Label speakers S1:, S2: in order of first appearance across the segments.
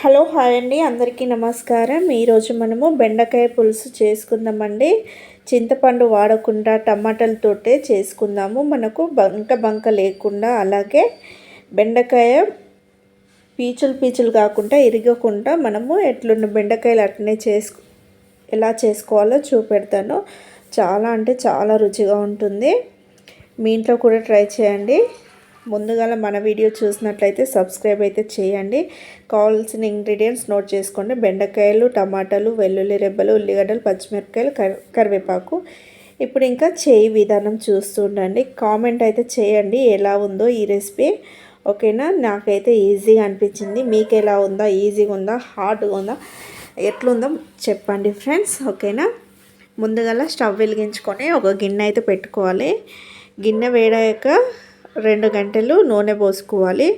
S1: Hello hi అండి. అందరికీ నమస్కారం. ఈరోజు మనము బెండకాయ పులుసు చేసుకుందామండి. చింతపండు వాడకుండా టమాటాలతోటే చేసుకుందాము. మనకు బంక బంక లేకుండా అలాగే బెండకాయ పీచులు పీచులు కాకుండా ఇరగకుండా మనము ఎట్లున్న బెండకాయలు అట్నే చేసుకు ఎలా చేసుకోవాలో చూపెడతాను. చాలా అంటే చాలా రుచిగా ఉంటుంది. మీ ఇంట్లో కూడా ట్రై చేయండి. ముందుగా మన వీడియో చూసినట్లయితే సబ్స్క్రైబ్ అయితే చేయండి. కావాల్సిన ఇంగ్రీడియంట్స్ నోట్ చేసుకోండి. బెండకాయలు టమాటాలు వెల్లుల్లి రెబ్బలు ఉల్లిగడ్డలు పచ్చిమిరపకాయలు కరివేపాకు. ఇప్పుడు ఇంకా చేయి విధానం చూస్తుండండి కామెంట్ అయితే చేయండి. ఎలా ఉందో ఈ రెసిపీ. ఓకేనా? నాకైతే ఈజీగా అనిపించింది. మీకు ఎలా ఉందా? ఈజీగా ఉందా? హార్డ్గా ఉందా? ఎట్లుందో చెప్పండి ఫ్రెండ్స్. ఓకేనా? ముందుగా స్టవ్ వెలిగించుకొని ఒక గిన్నె అయితే పెట్టుకోవాలి. గిన్నె వేడాక రెండు గంటలు నూనె పోసుకోవాలి.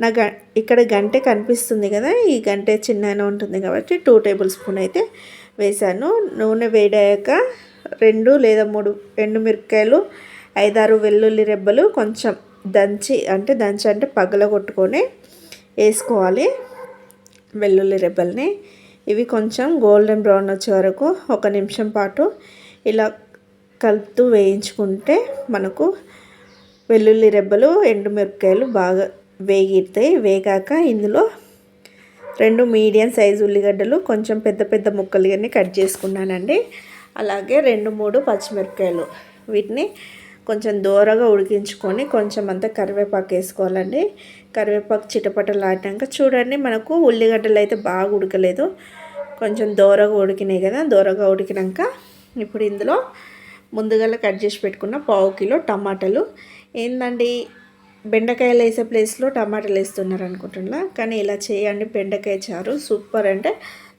S1: నా గ ఇక్కడ గంటె కనిపిస్తుంది కదా ఈ గంటె చిన్నగా ఉంటుంది కాబట్టి టూ టేబుల్ స్పూన్ అయితే వేసాను నూనె వేడాక రెండు లేదా మూడు ఎండు మిరపకాయలు ఐదారు వెల్లుల్లి రెబ్బలు కొంచెం దంచి అంటే దంచి అంటే పగల కొట్టుకొని వేసుకోవాలి వెల్లుల్లి రెబ్బల్ని. ఇవి కొంచెం గోల్డెన్ బ్రౌన్ వచ్చే వరకు ఒక నిమిషం పాటు ఇలా కలుపుతూ వేయించుకుంటే మనకు వెల్లుల్లి రెబ్బలు ఎండుమిరపకాయలు బాగా వేగితాయి. వేగాక ఇందులో రెండు మీడియం సైజు ఉల్లిగడ్డలు కొంచెం పెద్ద పెద్ద ముక్కలు కట్ చేసుకున్నానండి. అలాగే రెండు మూడు పచ్చిమిరపకాయలు. వీటిని కొంచెం దూరగా ఉడికించుకొని కొంచెం అంతా కరివేపాకు వేసుకోవాలండి. కరివేపాకు చిటపటలాడినాక చూడండి మనకు ఉల్లిగడ్డలు అయితే బాగా ఉడకలేదు. కొంచెం దూరగా ఉడికినాయి కదా దూరగా ఉడికినాక ఇప్పుడు ఇందులో ముందుగా కట్ చేసి పెట్టుకున్న పావు కిలో టమాటాలు. ఏందండి? బెండకాయలు వేసే ప్లేస్లో టమాటాలు వేస్తున్నారు అనుకుంటున్నా. కానీ ఇలా చేయండి బెండకాయ చారు సూపర్ అంటే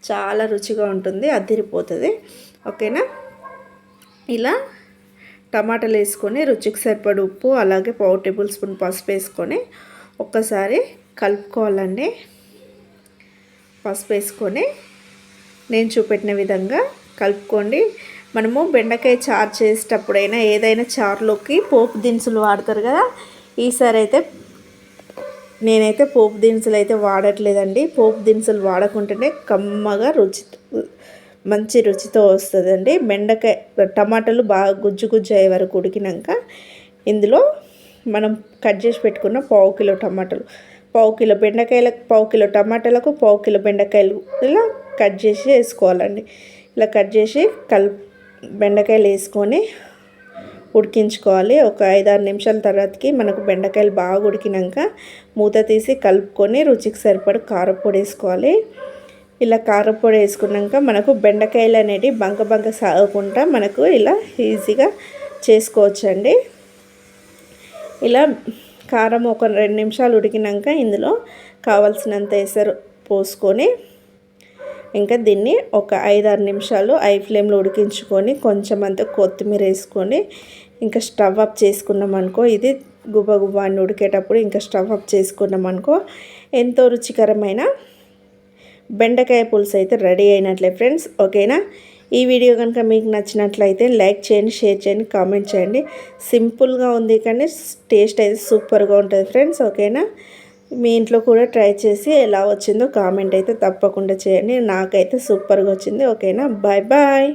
S1: చాలా రుచిగా ఉంటుంది అదిరిపోతుంది. ఓకేనా? ఇలా టమాటాలు వేసుకొని రుచికి సరిపడి ఉప్పు అలాగే పావు టేబుల్ స్పూన్ పసుపు వేసుకొని ఒక్కసారి కలుపుకోవాలండి. పసుపు వేసుకొని నేను చూపెట్టిన విధంగా కలుపుకోండి. మనము బెండకాయ చారు చేసేటప్పుడైనా ఏదైనా చారులోకి పోపు దినుసులు వాడతారు కదా. ఈసారి అయితే నేనైతే పోపు దినుసులు అయితే వాడట్లేదండి. పోపు దినుసులు వాడకుంటేనే కమ్మగా రుచి మంచి రుచితో వస్తుందండి. బెండకాయ టమాటాలు బాగా గుజ్జు గుజ్జు అయ్యే వరకు ఉడికినాక ఇందులో మనం కట్ చేసి పెట్టుకున్న పావు కిలో టమాటాలు పావు కిలో బెండకాయలకు పావు కిలో టమాటాలకు పావు కిలో బెండకాయలు ఇలా కట్ చేసి వేసుకోవాలండి. ఇలా కట్ చేసి కల్ బెండకాయలు వేసుకొని ఉడికించుకోవాలి. ఒక ఐదారు నిమిషాల తర్వాతకి మనకు బెండకాయలు బాగా ఉడికినాక మూత తీసి కలుపుకొని రుచికి సరిపడి కారపొడి వేసుకోవాలి. ఇలా కారపొడి వేసుకున్నాక మనకు బెండకాయలు అనేవి బంక బంక సాగకుండా మనకు ఇలా ఈజీగా చేసుకోవచ్చండి. ఇలా కారం ఒక రెండు నిమిషాలు ఉడికినాక ఇందులో కావలసినంత ఎసరు పోసుకొని ఇంకా దీన్ని ఒక ఐదారు నిమిషాలు ఐ ఫ్లేమ్లో ఉడికించుకొని కొంచెం అంత కొత్తిమీర వేసుకొని ఇంకా స్టవ్ అప్ చేసుకున్నాం అనుకో ఇది గుబ గుబ అని ఉడికేటప్పుడు ఇంకా స్టవ్ అప్ చేసుకున్నాం అనుకో ఎంతో రుచికరమైన బెండకాయ పులుసు అయితే రెడీ అయినట్లే ఫ్రెండ్స్. ఓకేనా? ఈ వీడియో కనుక మీకు నచ్చినట్లయితే లైక్ చేయండి షేర్ చేయండి కామెంట్ చేయండి. సింపుల్గా ఉంది కానీ టేస్ట్ అయితే సూపర్గా ఉంటుంది ఫ్రెండ్స్. ఓకేనా? మీ ఇంట్లో కూడా ట్రై చేసి ఎలా వచ్చిందో కామెంట్ అయితే తప్పకుండా చేయండి. నాకైతే సూపర్గా వచ్చింది. ఓకేనా? Bye bye.